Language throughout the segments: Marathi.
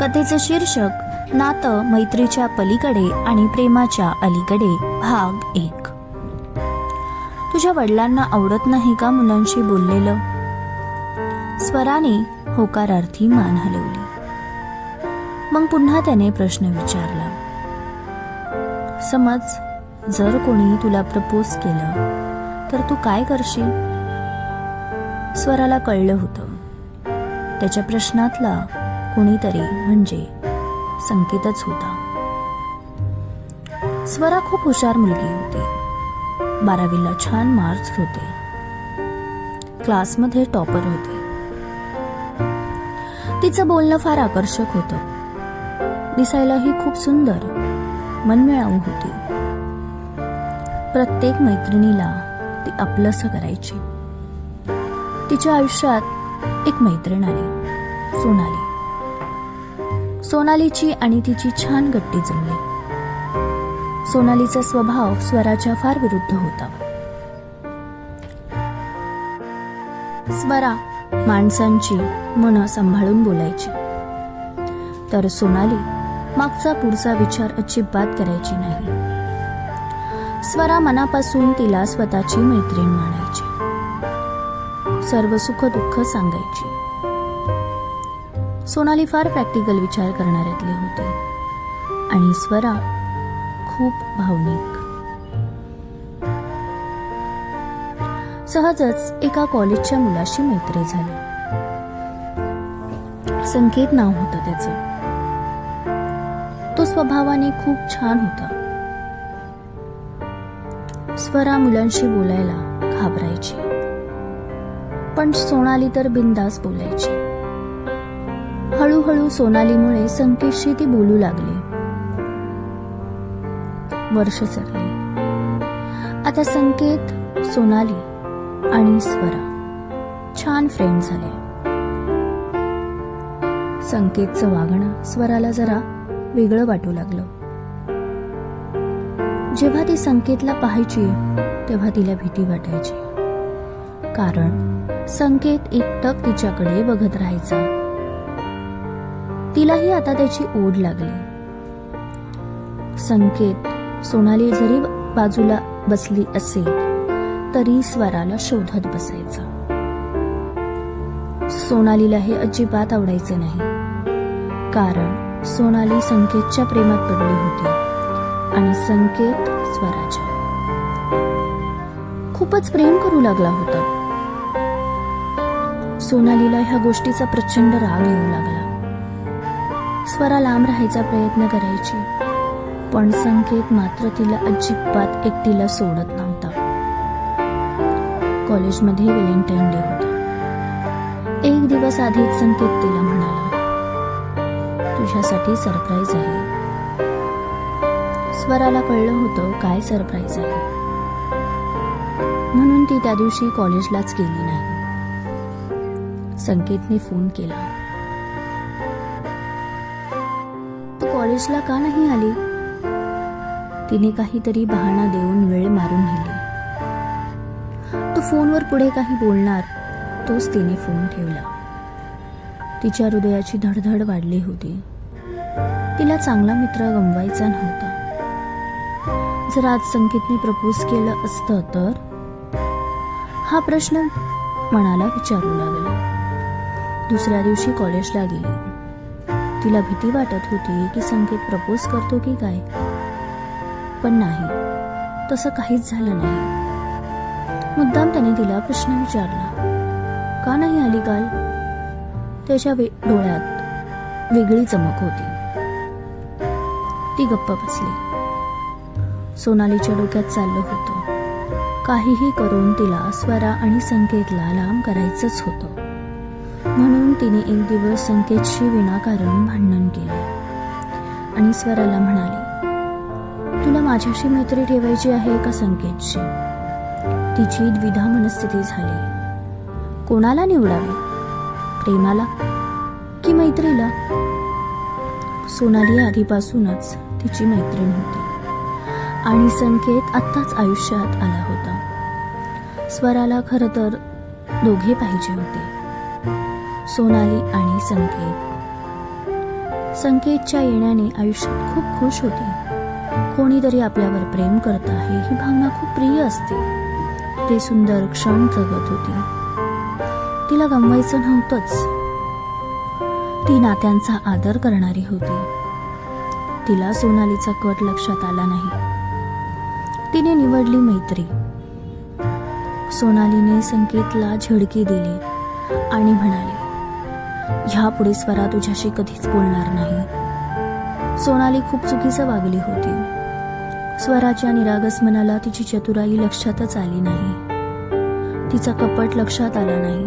कथेचं शीर्षक नातं मैत्रीच्या पलीकडे आणि प्रेमाच्या अलीकडे भाग एक. तुझ्या वडिलांना आवडत नाही का मुलांशी बोललेलं? स्वराने होकारार्थी मान हलवली. मग पुन्हा त्याने प्रश्न विचारला. समज जर कोणी तुला प्रपोज केलं तर तू काय करशील? स्वराला कळलं होतं. त्याच्या प्रश्नातला कुणीतरी म्हणजे संकेतच होता. स्वरा खूप हुशार मुलगी होती. बारावीला छान मार्क्स होते. क्लासमध्ये टॉपर होते. तिचं बोलणं फार आकर्षक होतं. दिसायलाही खूप सुंदर मनमिळाऊ होती. प्रत्येक मैत्रिणीला ती आपलंसं करायची. तिच्या आयुष्यात एक मैत्रीण आली सोनाली. सोनालीची आणि तिची छान गट्टी जमली. सोनालीचा स्वभाव स्वराच्या फार विरुद्ध होता. स्वरा माणसांची मन सांभाळून बोलायची. तर सोनाली मागचा पुढचा विचार अजिबात करायची नाही. स्वरा मनापासून तिला स्वतःची मैत्रीण मानायची. सर्व सुख दुःख सांगायची. सोनाली फार प्रॅक्टिकल विचार करणाऱ्यातले होते. आणि स्वरा खूप भावनिक. सहजच एका कॉलेजच्या मुलाशी मैत्री झाली. संकेत नाव होतं त्याचं. तो स्वभावाने खूप छान होता. स्वरा मुलांशी बोलायला घाबरायची. पण सोनाली तर बिंदास बोलायची. हळूहळू सोनालीमुळे संकेतशी ती बोलू लागली. वर्ष सरले. आता संकेत सोनाली आणि स्वरा छान फ्रेंड झाले. संकेतचं वागणं स्वराला जरा वेगळं वाटू लागलं. जेव्हा ती संकेतला पाहायची तेव्हा तिला भीती वाटायची. कारण संकेत एकटक तिच्याकडे बघत राहायचा. तिलाही आता त्याची ओढ लागली. संकेत सोनाली जरी बाजूला बसली असेल तरी स्वराला शोधत बसायचा. सोनालीला हे अजिबात आवडायचे नाही. कारण सोनाली संकेतच्या प्रेमात पडली होती आणि संकेत स्वराच्या. खूपच प्रेम करू लागला होता. सोनालीला ह्या गोष्टीचा प्रचंड राग येऊ लागला. स्वरा लांब राहायचा प्रयत्न करायची. पण संकेत मात्र तिला अजिबात एकटीला सोडत नव्हता. कॉलेजमध्ये व्हॅलेंटाईन डे होता. एक दिवस आधीच संकेत तिला म्हणाला तुझ्यासाठी सरप्राईज आहे. स्वराला कळलं होतं काय सरप्राईज आहे. म्हणून ती त्या दिवशी कॉलेजलाच गेली नाही. संकेतने फोन केला. कॉलेजला का नाही आली? तिने काहीतरी बहाणा देऊन वेळ मारून नेली तो फोनवर पुढे काही बोलणार तोच तिने फोन ठेवला. तिच्या हृदयाची धडधड वाढली होती. तिला चांगला मित्र गमवायचा नव्हता. जर आज संकेतने प्रपोज केलं असतं तर? हा प्रश्न मनाला विचारू लागला. दुसऱ्या दिवशी कॉलेजला गेली. तिला भीती वाटत होती की संकेत प्रपोज करतो की काय? पण नाही. तसं काहीच झालं नाही. मुद्दाम त्याने तिला प्रश्न विचारला. का नाही आली काल? त्याच्या डोळ्यात वेगळी चमक होती. ती गप्प बसली. सोनालीच्या डोक्यात चाललं होतं. काहीही करून तिला स्वरा आणि संकेतला लांब करायचंच होतं. म्हणून तिने एक दिवस संकेतशी विनाकारण भांडण केले. आणि स्वराला म्हणाली तुला माझ्याशी मैत्री ठेवायची आहे का संकेतशी? तिची द्विधा मनस्थिती झाली. कोणाला निवडावे? प्रेमाला की मैत्रीला? सोनाली आधीपासूनच तिची मैत्रीण होती. आणि संकेत आत्ताच आयुष्यात आला होता. स्वराला खरं तर दोघे पाहिजे होते. सोनाली आणि संकेत. संकेतच्या येण्याने आयुष्यात खूप खुश होती. कोणीतरी आपल्यावर प्रेम करत आहे ही भावना खूप प्रिय असते. ते सुंदर क्षण जगत होती. तिला गमवायचं नव्हतंच. ती नात्यांचा आदर करणारी होती. तिला सोनालीचा कट लक्षात आला नाही. तिने निवडली मैत्री. सोनालीने संकेतला झिडकी दिली आणि म्हणाली ह्यापुढे स्वरा तुझ्याशी कधीच बोलणार नाही. सोनाली खूप चुकीचं वागली होती. स्वराच्या निरागस मनाला तिची चतुराई लक्षातच आली नाही. तिचा कपट लक्षात आला नाही.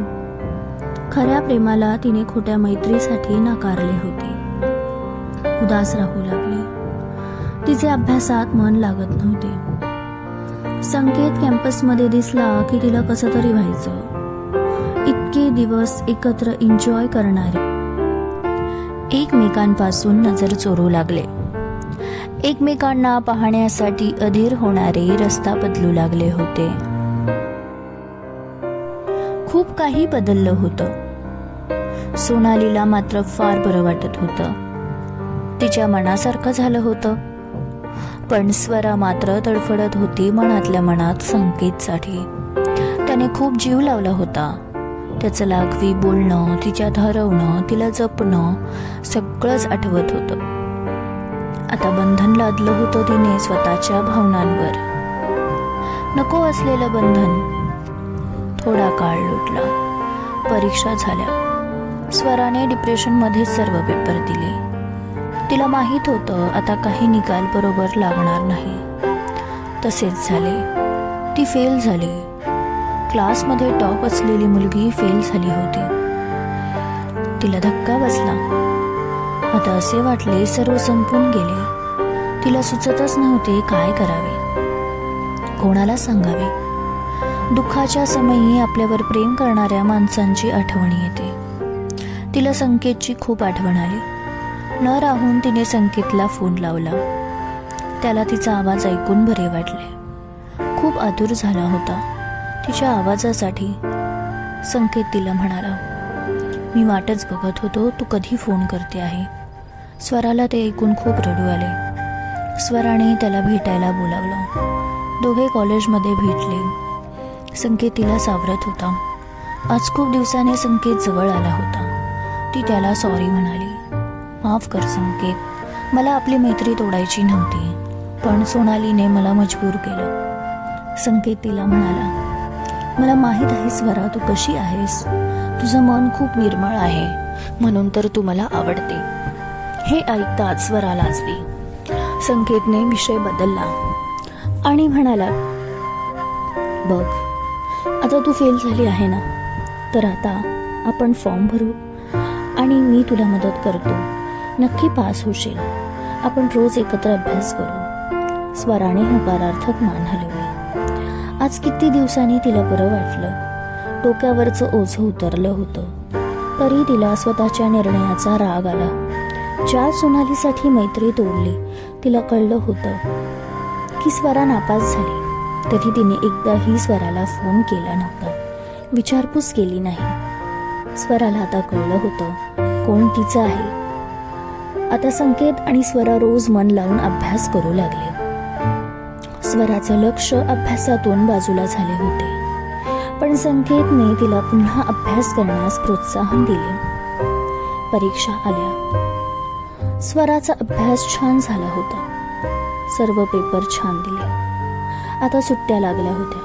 खऱ्या प्रेमाला तिने खोट्या मैत्रीसाठी नाकारले होते. उदास राहू लागली. तिचे अभ्यासात मन लागत नव्हते. संकेत कॅम्पसमध्ये दिसला की तिला कसं तरी व्हायचं. इतके दिवस एकत्र एन्जॉय करणारे. एकमेकांपासून नजर चोरू लागले. एकमेकांना पाहण्यासाठी अधीर होणारे रस्ता बदलू लागले होते. खूप काही बदललं होतं. सोनालीला मात्र फार बरं वाटत होतं. तिच्या मनासारखं झालं होतं. पण स्वरा मात्र तडफडत होती मनातल्या मनात संकेतसाठी. त्याने खूप जीव लावला होता. त्याचं लागवी बोलणं तिच्यात हरवणं तिला जपणं सगळंच आठवत होतं. आता बंधन लादलं होतं तिने स्वतःच्या भावनांवर. नको असलेलं बंधन. थोडा काळ लुटला. परीक्षा झाल्या. स्वराने डिप्रेशनमध्ये सर्व पेपर दिले. तिला माहीत होतं आता काही निकाल बरोबर लागणार नाही. तसेच झाले. ती फेल झाली. क्लासमध्ये टॉप असलेली मुलगी फेल झाली होती. तिला धक्का बसला. आता असे वाटले सर्व संपून गेले. तिला सुचतच नव्हते काय करावे. कोणाला सांगावे? दुःखाच्या समयी आपल्यावर प्रेम करणाऱ्या माणसांची आठवण येते. तिला संकेतची खूप आठवण आली. न राहून तिने संकेतला फोन लावला. त्याला तिचा आवाज ऐकून बरे वाटले. खूप आतुर झाला होता. तिच्या आवाजासाठी संकेत तिला म्हणाला मी वाटच बघत होतो तू कधी फोन करते आहे. स्वराला ते ऐकून खूप रडू आले. स्वराने त्याला भेटायला बोलावलं. दोघे कॉलेजमध्ये भेटले. संकेत तिला सावरत होता. आज खूप दिवसाने संकेत जवळ आला होता. ती त्याला सॉरी म्हणाली माफ कर संकेत. मला आपली मैत्री तोडायची नव्हती पण सोनालीने मला मजबूर केलं. संकेत तिला म्हणाला मला माहीत आहे स्वरा तू कशी आहेस? तुझं मन खूप निर्मळ आहे म्हणून तर तू मला आवडते. हे ऐकताच स्वरा लाजली. संकेतने विषय बदलला. आणि म्हणाला बघ आता तू फेल झाली आहे ना? तर आता आपण फॉर्म भरू आणि मी तुला मदत करतो. नक्की पास होशील. आपण रोज एकत्र अभ्यास करू. स्वराने नकारार्थक मान हलवू आज किती दिवसांनी तिला बरं वाटलं. डोक्यावरचं ओझं उतरलं होतं. तरी तिला स्वतःच्या निर्णयाचा राग आला. ज्या सोनालीसाठी मैत्री तोडली. तिला कळलं होतं की स्वरा नापास झाली. तरी तिने एकदाही स्वराला फोन केला नव्हता. विचारपूस केली नाही. स्वराला आता कळलं होतं कोण तिचं आहे. आता संकेत आणि स्वरा रोज मन लावून अभ्यास करू लागले. स्वराचं लक्ष अभ्यासातून बाजूला झाले होते. पण संकेतने तिला पुन्हा अभ्यास करण्यास प्रोत्साहन दिले. परीक्षा आल्या. स्वराचा अभ्यास छान झाला होता. सर्व पेपर छान दिले. आता सुट्ट्या लागल्या होत्या.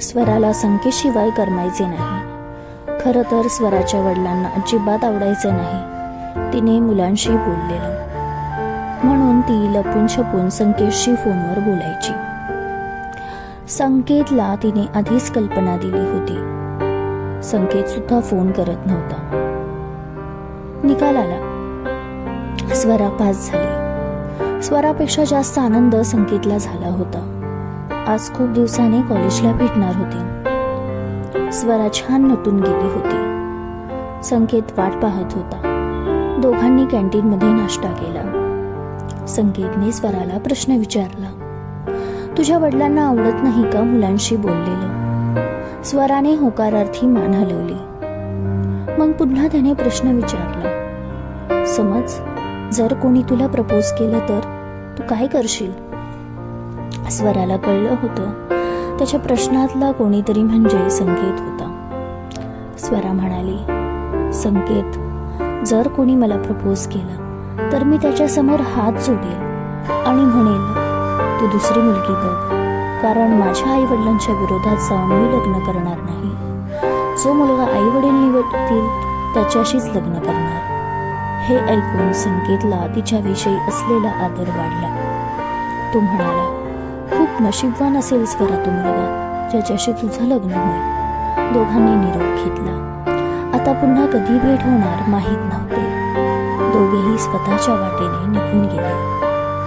स्वराला संकेतशिवाय करमायचे नाही. खरं तर स्वराच्या वडिलांना अजिबात आवडायचं नाही. तिने मुलांशी बोललेलं. म्हणून ती लपून छपून संकेतशी फोनवर बोलायची. संकेतला तिने आधीच कल्पना दिली होती. संकेत सुद्धा फोन करत नव्हता. निकाल आला. स्वरा पास झाली. स्वरापेक्षा जास्त आनंद संकेतला झाला होता. आज खूप दिवसाने कॉलेजला भेटणार होती. स्वरा छान नटून गेली होती. संकेत वाट पाहत होता. दोघांनी कॅन्टीनमध्ये नाश्ता केला. संकेतने स्वराला प्रश्न विचारला. तुझ्या वडिलांना आवडत नाही का मुलांशी बोललेलं स्वराने होकारार्थी मान हलवली. मग पुन्हा त्याने प्रश्न विचारला. समज जर कोणी तुला प्रपोज केलं तर तू काय करशील स्वराला कळलं होतं. त्याच्या प्रश्नातला कोणीतरी म्हणजे संकेत होता. स्वरा म्हणाली संकेत जर कोणी मला प्रपोज केला तर मी त्याच्यासमोर हात जोडेल आणि म्हणेल तू दुसरी मुलगी बघ कारण माझ्या आई वडिलांच्या विरोधात जाऊन मी लग्न करणार नाही. जो मुलगा आई वडील निवडतील त्याच्याशीच लग्न करणार. हे ऐकून संकेतला तिच्याविषयी असलेला आदर वाढला. तो म्हणाला खूप नशीबवान असेल स्वरा तो मुलगा ज्याच्याशी तुझं लग्न होईल. दोघांनी निरोप घेतला. आता पुन्हा कधी भेट होणार माहीत नव्हते. दोघेही स्वतःच्या वाटेने निघून गेले.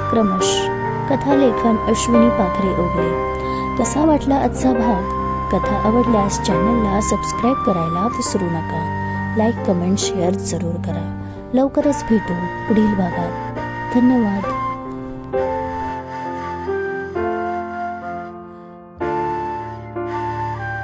क्रमश कथालेखन अश्विनी पाखरे ओगळे कसा वाटला आजचा भाग? कथा आवडल्यास चॅनलला सबस्क्राईब करायला विसरू नका. लाईक कमेंट शेअर जरूर करा. लवकरच भेटू पुढील भागात. धन्यवाद.